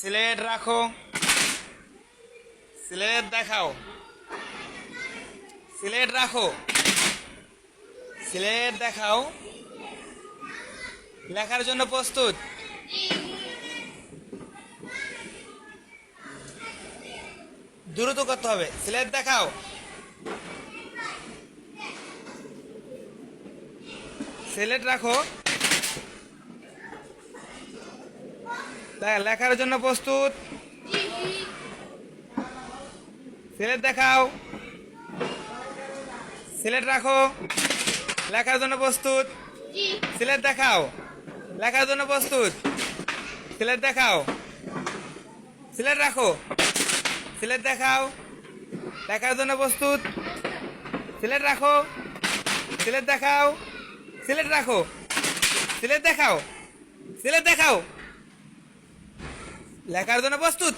সিলেট রাখো। সিলেট দেখাও। সিলেট রাখো। সিলেট দেখাও। লেখার জন্য প্রস্তুত। দ্রুত করতে হবে। সিলেট দেখাও। সিলেট রাখো। দে- লেখার জন্য প্রস্তুত। সিলেট দেখাও। সিলেট রাখো। লেখার জন্য প্রস্তুত। সিলেট দেখাও। লেখার জন্য প্রস্তুত। সিলেট দেখাও। সিলেট রাখো। সিলেট দেখাও। লেখার জন্য প্রস্তুত। সিলেট রাখো। সিলেট দেখাও। সিলেট রাখো। সিলেট দেখাও। সিলেট দেখাও। লেখার জন্য প্রস্তুত?